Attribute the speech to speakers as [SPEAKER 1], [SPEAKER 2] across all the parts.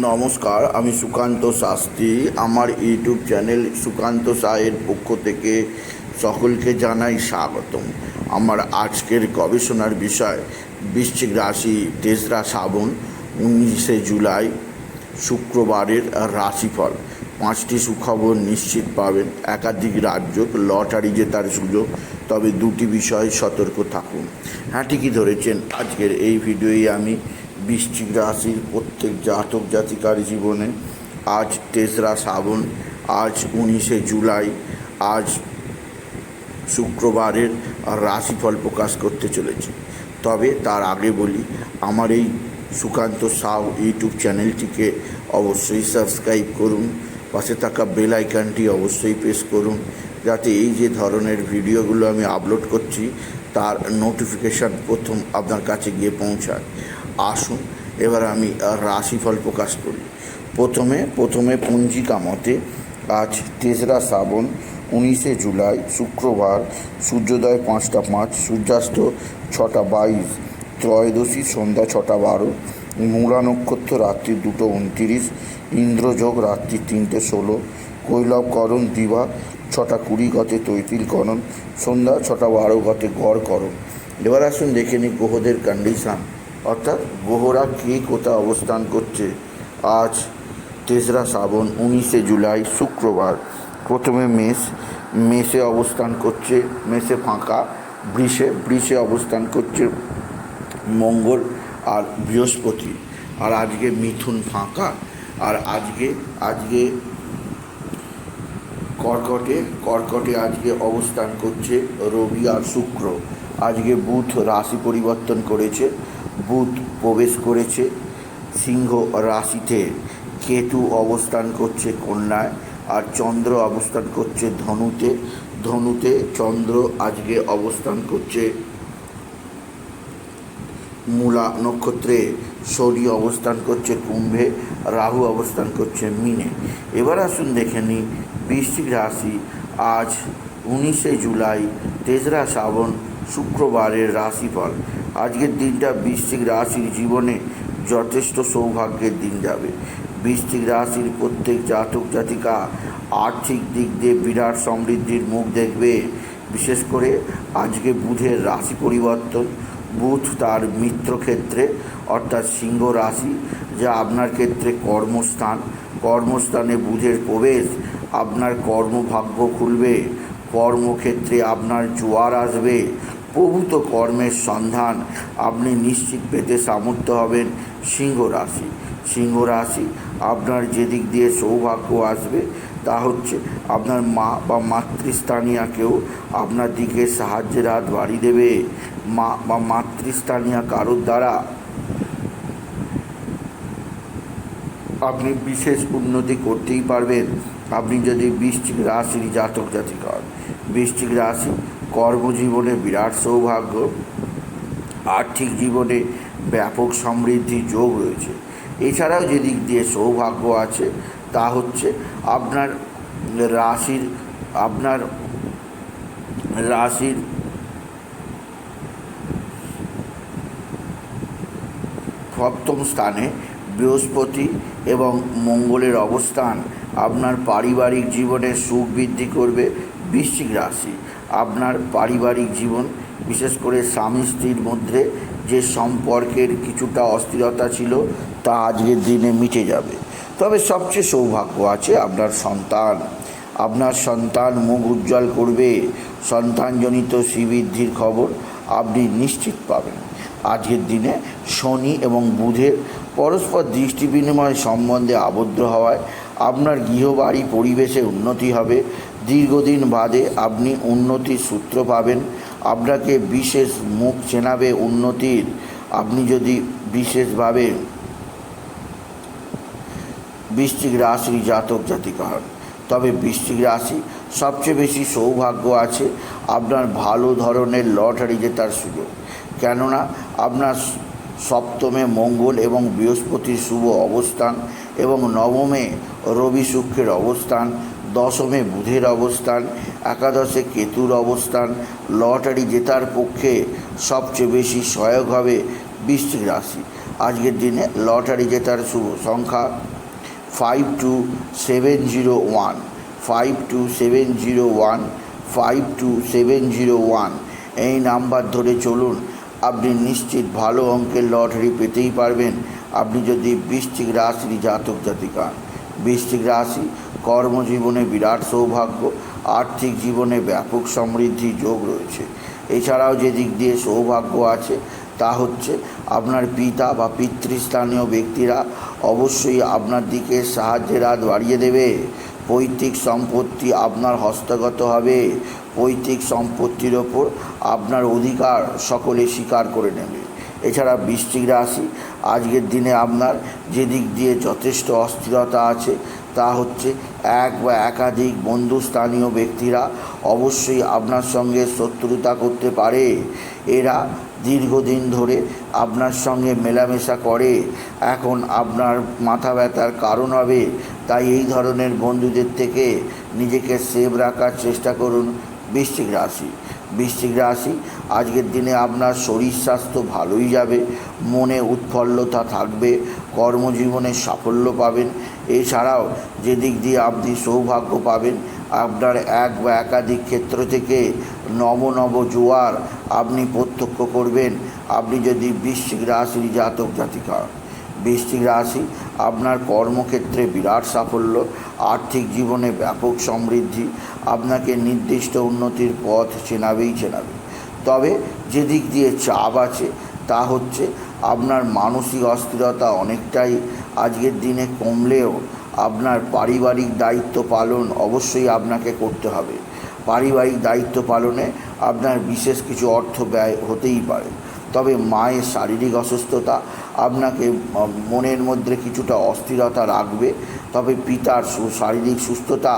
[SPEAKER 1] নমস্কার, আমি সুকান্ত শাস্ত্রী। আমার ইউটিউব চ্যানেল সুকান্ত সাহের পক্ষ থেকে সকলকে জানাই স্বাগতম। আমার আজকের গবেষণার বিষয়, বৃশ্চিক রাশি তেসরা শ্রাবণ, উনিশে জুলাই, শুক্রবারের রাশিফল। পাঁচটি সুখবর নিশ্চিত পাবেন। একাধিক রাজ্য লটারি জেতার সুযোগ, তবে দুটি বিষয়ে সতর্ক থাকুন। হ্যাঁ ঠিকই ধরেছেন। আজকের এই ভিডিওয়ে আমি বৃশ্চিক রাশির প্রত্যেক জাতক জাতিকার জীবনে আজ তেসরা শ্রাবণ, আজ উনিশে জুলাই, আজ শুক্রবারের রাশিফল প্রকাশ করতে চলেছি। তবে তার আগে বলি, আমার এই সুকান্ত সাউ ইউটিউব চ্যানেলটিকে অবশ্যই সাবস্ক্রাইব করুন, পাশে থাকা বেল আইকনটি অবশ্যই প্রেস করুন, যাতে এই যে ধরনের ভিডিওগুলো আমি আপলোড করছি, তার নোটিফিকেশান প্রথম আপনার কাছে গিয়ে পৌঁছায়। আসুন, এবার আমি রাশিফল প্রকাশ করি। প্রথমে প্রথমে পঞ্জিকা মতে, আজ তেসরা শ্রাবণ, উনিশে জুলাই, শুক্রবার, সূর্যোদয় পাঁচটা পাঁচ, সূর্যাস্ত ছটা বাইশ, ত্রয়োদশী সন্ধ্যা ছটা বারো, মূলা নক্ষত্র রাত্রি দুটো উনতিরিশ, ইন্দ্রযোগ রাত্রি তিনটে ষোলো কৈলবকরণ দিবা ছটা কুড়ি গতে তৈতিলকরণ সন্ধ্যা ছটা বারো গতে গড়করণ এবার আসুন দেখে নিই গ্রহদের কন্ডিশান অর্থাৎ গ্রহরা কে কোথায় অবস্থান করছে? আজ তেসরা শ্রাবণ, উনিশে জুলাই, শুক্রবার। প্রথমে মেষ, মেষে অবস্থান করছে, মেষে ফাঁকা, বৃষে বৃষে অবস্থান করছে মঙ্গল আর বৃহস্পতি। আর আজকে মিথুন ফাঁকা, আর আজকে আজকে কর্কটে কর্কটে আজকে অবস্থান করছে রবি আর শুক্র। আজকে বুধ রাশি পরিবর্তন করেছে বুধ প্রবেশ করেছে। সিংহ রাশিতে কেতু অবস্থান করছে কন্যায় আর চন্দ্র অবস্থান করছে ধনুতে। ধনুতে চন্দ্র আজকে অবস্থান করছে মূলা নক্ষত্রে। শনি অবস্থান করছে কুম্ভে। রাহু অবস্থান করছে মিনে। এবার আসুন দেখে নিই বৃশ্চিক রাশি। আজ উনিশে জুলাই, তেসরা শ্রাবণ, শুক্রবারের রাশিফল। আজকের দিনটা বৃশ্চিক রাশির জীবনে যথেষ্ট সৌভাগ্যের দিন যাবে। বৃশ্চিক রাশির প্রত্যেক জাতক, জাতিকা আর্থিক দিক দিয়ে বিরাট সমৃদ্ধির মুখ দেখবে। বিশেষ করে আজকে বুধের রাশি পরিবর্তন, বুধ তার মিত্রক্ষেত্রে অর্থাৎ সিংহ রাশি, যা আপনার ক্ষেত্রে কর্মস্থান। কর্মস্থানে বুধের প্রবেশ, আপনার কর্মভাগ্য খুলবে। কর্মক্ষেত্রে আপনার জোয়ার আসবে। প্রভূত কর্মের সন্ধান আপনি নিশ্চিত পেতে সামর্থ্য হবেন সিংহ রাশি। সিংহ রাশি আপনার যেদিক দিয়ে সৌভাগ্য আসবে, তা হচ্ছে আপনার মা বা মাতৃস্থানীয় কেউ আপনার দিকে সাহায্যের হাত বাড়িয়ে দেবে। মা বা মাতৃস্থানীয় কারোর দ্বারা আপনি বিশেষ উন্নতি করতেই পারবেন। আপনি যদি বৃশ্চিক রাশির জাতক জাতিকা হন বৃশ্চিক রাশি কর্মজীবনে বিরাট সৌভাগ্য। আর্থিক জীবনে ব্যাপক সমৃদ্ধি যোগ রয়েছে। এছাড়াও যে দিক দিয়ে সৌভাগ্য আছে, তা হচ্ছে আপনার রাশির আপনার রাশির সপ্তম স্থানে বৃহস্পতি এবং মঙ্গলের অবস্থান আপনার পারিবারিক জীবনে সুখ বৃদ্ধি করবে। বৃশ্চিক রাশি আপনার পারিবারিক জীবন, বিশেষ করে স্বামী স্ত্রীর মধ্যে যে সম্পর্কের কিছুটা অস্থিরতা ছিল, তা আজকের দিনে মিটে যাবে। তবে সবচেয়ে সৌভাগ্য আছে আপনার সন্তান। আপনার সন্তান মুখ উজ্জ্বল করবে। সন্তানজনিত শ্রীবৃদ্ধির খবর আপনি নিশ্চিত পাবেন। আজকের দিনে শনি এবং বুধের পরস্পর দৃষ্টি বিনিময় সম্বন্ধে আবদ্ধ হওয়ায় আপনার গৃহবাড়ি পরিবেশে উন্নতি হবে। দীর্ঘদিন বাদে আপনি উন্নতির সূত্র পাবেন। আপনাকে বিশেষ মুখ চেনাবে উন্নতির। আপনি যদি বিশেষভাবে বৃশ্চিক রাশির জাতক জাতিকা হন, তবে বৃশ্চিক রাশি সবচেয়ে বেশি সৌভাগ্য আছে আপনার ভালো ধরনের লটারি জেতার সুযোগ। কেননা আপনার সপ্তমে মঙ্গল এবং বৃহস্পতির শুভ অবস্থান এবং নবমে রবি শুক্রের অবস্থান দশমে বুধের অবস্থান, একাদশে কেতুর অবস্থান, লটারি জেতার পক্ষে সবচেয়ে বেশি সহায়ক হবে বৃশ্চিক রাশি। আজকের দিনে লটারি জেতার শুভ সংখ্যা five two seven zero one five two seven zero one five two seven zero one এই নাম্বার ধরে চলুন, আপনি নিশ্চিত ভালো অঙ্কের লটারি পেতেই পারবেন। আপনি যদি বৃশ্চিক রাশির জাতক জাতিকা, বৃশ্চিক রাশি কর্মজীবনে বিরাট সৌভাগ্য, আর্থিক জীবনে ব্যাপক সমৃদ্ধি যোগ রয়েছে। এছাড়াও যে দিক দিয়ে সৌভাগ্য আছে, তা হচ্ছে আপনার পিতা বা পিতৃস্থানীয় ব্যক্তিরা অবশ্যই আপনার দিকে সাহায্যের হাত বাড়িয়ে দেবে। পৈতৃক সম্পত্তি আপনার হস্তগত হবে। পৈতৃক সম্পত্তির ওপর আপনার অধিকার সকলে স্বীকার করে নেবে। এছাড়া বৃশ্চিক রাশি, আজকের দিনে আপনার যে দিক দিয়ে যথেষ্ট অস্থিরতা আছে, তা হচ্ছে এক বা একাধিক বন্ধুস্থানীয় ব্যক্তিরা অবশ্যই আপনার সঙ্গে শত্রুতা করতে পারে। এরা দীর্ঘদিন ধরে আপনার সঙ্গে মেলামেশা করে। এখন আপনার মাথা ব্যথার কারণ হবে, তাই এই ধরনের বন্ধুদের থেকে নিজেকে সেভ রাখার চেষ্টা করুন বৃশ্চিক রাশি। বৃশ্চিক রাশি, আজকের দিনে আপনার শরীর স্বাস্থ্য ভালোই যাবে, মনে উৎফল্লতা থাকবে, কর্মজীবনে সাফল্য পাবেন। এছাড়াও যে দিক দিয়ে আপনি সৌভাগ্য পাবেন, আপনার এক বা একাধিক ক্ষেত্র থেকে নব নব জোয়ার আপনি প্রত্যক্ষ করবেন। আপনি যদি বৃশ্চিক রাশির জাতক জাতিকা, বৃশ্চিক রাশি আপনার কর্মক্ষেত্রে বিরাট সাফল্য, আর্থিক জীবনে ব্যাপক সমৃদ্ধি, আপনাকে নির্দিষ্ট উন্নতির পথ চেনাবেই চেনাবে। তবে যে দিক দিয়ে চাপ আছে, তা হচ্ছে আপনার মানসিক অস্থিরতা অনেকটাই আজকের দিনে কমলেও আপনার পারিবারিক দায়িত্ব পালন অবশ্যই আপনাকে করতে হবে। পারিবারিক দায়িত্ব পালনে আপনার বিশেষ কিছু অর্থ ব্যয় হতেই পারে। তবে মায়ের শারীরিক অসুস্থতা আপনাকে মনের মধ্যে কিছুটা অস্থিরতা রাখবে। তবে পিতার শারীরিক সুস্থতা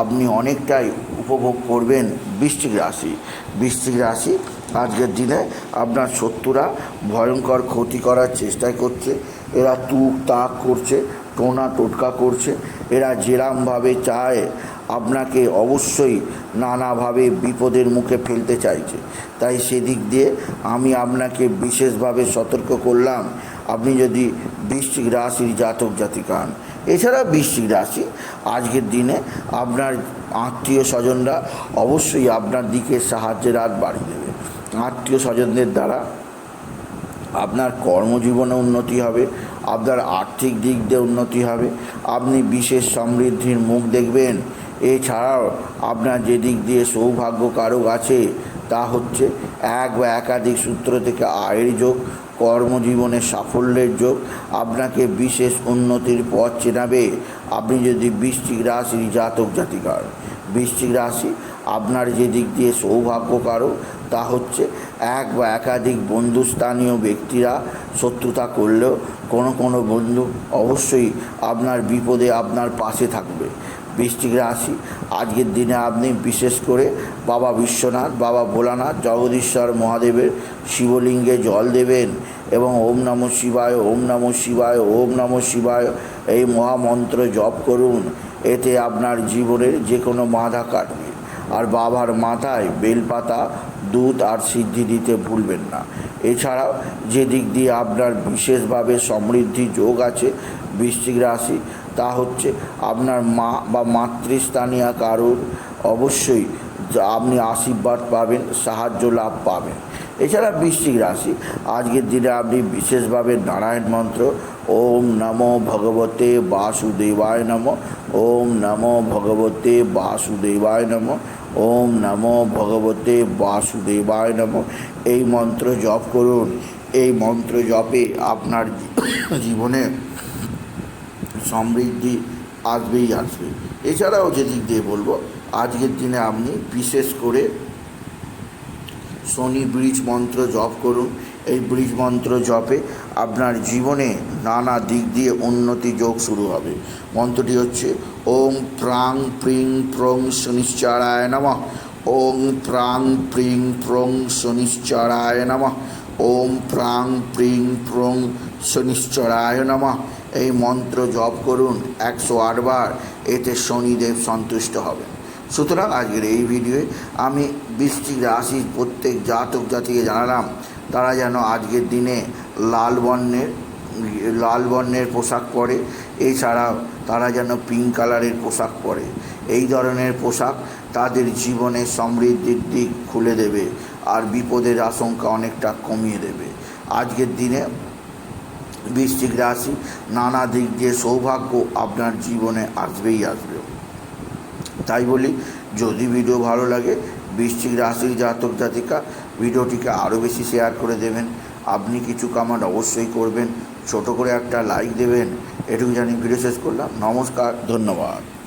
[SPEAKER 1] আপনি অনেকটাই উপভোগ করবেন বৃশ্চিক রাশি। বৃশ্চিক রাশি আজকের দিনে আপনার শত্রুরা ভয়ঙ্কর ক্ষতি করার চেষ্টা করছে। এরা তুক তাক করছে টোনা টোটকা করছে। এরা যেরামভাবে চায় আপনাকে অবশ্যই নানাভাবে বিপদের মুখে ফেলতে চাইছে। তাই সেদিক দিয়ে আমি আপনাকে বিশেষভাবে সতর্ক করলাম। আপনি যদি বৃশ্চিক রাশির জাতক জাতিকা হন এছাড়া বৃশ্চিক রাশি, আজকের দিনে আপনার আত্মীয় স্বজনরা অবশ্যই আপনার দিকে সাহায্যের হাত বাড়িয়ে দেবে। আত্মীয় স্বজনদের দ্বারা আপনার কর্মজীবনে উন্নতি হবে, আপনার আর্থিক দিক দিয়ে উন্নতি হবে। আপনি বিশেষ সমৃদ্ধির মুখ দেখবেন। এছাড়াও আপনার যে দিক দিয়ে সৌভাগ্য কারক আছে, তা হচ্ছে এক বা একাধিক সূত্র থেকে আয়ের যোগ, কর্মজীবনে সাফল্যের যোগ, আপনাকে বিশেষ উন্নতির পথ চেনাবে। আপনি যদি বৃষ্টিক রাশির জাতক জাতিকার, বৃশ্চিক রাশি আপনার যে দিক দিয়ে সৌভাগ্য কারক তা হচ্ছে এক বা একাধিক বন্ধুস্থানীয় ব্যক্তিরা শত্রুতা করলেও কোনো কোনো বন্ধু অবশ্যই আপনার বিপদে আপনার পাশে থাকবে। বৃশ্চিক রাশি। আজকের দিনে আপনি বিশেষ করে বাবা বিশ্বনাথ, বাবা ভোলানাথ, জগদীশ্বর মহাদেবের শিবলিঙ্গে জল দেবেন এবং ওম নমঃ শিবায়, ওম নমঃ শিবায়, ওম নমঃ শিবায় এই মহামন্ত্র জপ করুন। এতে আপনার জীবনের যে কোনো বাধা কাটবে। আর বাবার মাথায় বেলপাতা, দুধ আর সিদ্ধি দিতে ভুলবেন না। এছাড়াও যে দিক দিয়ে আপনার বিশেষভাবে সমৃদ্ধি যোগ আছে বৃশ্চিক রাশি তা হচ্ছে আপনার মা বা মাতৃস্থানীয় কারোর অবশ্যই আপনি আশীর্বাদ পাবেন, সাহায্য লাভ পাবেন। এছাড়া বৃশ্চিক রাশি, আজকের দিনে আপনি বিশেষভাবে নারায়ণ মন্ত্র, ওম নমো ভগবতে বাসুদেবায় নম, ওম নমো ভগবতে বাসুদেবায় নম, ওম নমো ভগবতে বাসুদেবায় নম। এই মন্ত্র জপ করুন। এই মন্ত্র জপে আপনার জীবনে সমৃদ্ধি আসবেই আসবে। এছাড়াও যে দিক দিয়ে বলব, আজকের দিনে আপনি বিশেষ করে শনি ব্রিজ মন্ত্র জপ করুন। এই ব্রিজ মন্ত্র জপে আপনার জীবনে নানা দিক দিয়ে উন্নতি যোগ শুরু হবে। মন্ত্রটি হচ্ছে, ওম প্রাং প্রিং প্রং শনিশ্চারায় নমঃ। ওম প্রাং প্রিং প্রং শনিশ্চরায় নমঃ। ওম প্রাং প্রিং প্রং শনিশ্চরায় নমঃ। এই মন্ত্র জপ করুন একশো আটবার এতে শনিদেব সন্তুষ্ট হবেন। সুতরাং আজকের এই ভিডিওয়ে আমি বৃষ্টিক রাশির প্রত্যেক জাতক জাতিকে জানালাম, তারা যেন আজকের দিনে লাল বর্ণের লাল বর্ণের পোশাক পরে এছাড়া তারা যেন পিঙ্ক কালারের পোশাক পরে। এই ধরনের পোশাক তাদের জীবনে সমৃদ্ধির দিক খুলে দেবে, আর বিপদের আশঙ্কা অনেকটা কমিয়ে দেবে। আজকের দিনে বৃশ্চিক রাশি, নানা দিক দিয়ে সৌভাগ্য আপনার জীবনে আসবেই আসবে। তাই বলি, যদি ভিডিও ভালো লাগে, বৃশ্চিক রাশির জাতক জাতিকা, ভিডিওটিকে আরও বেশি শেয়ার করে দেবেন। আপনি কিছু কামান অবশ্যই করবেন। ছোট করে একটা লাইক দেবেন। এটুকু জানি ভিডিও শেষ করলাম। নমস্কার, ধন্যবাদ।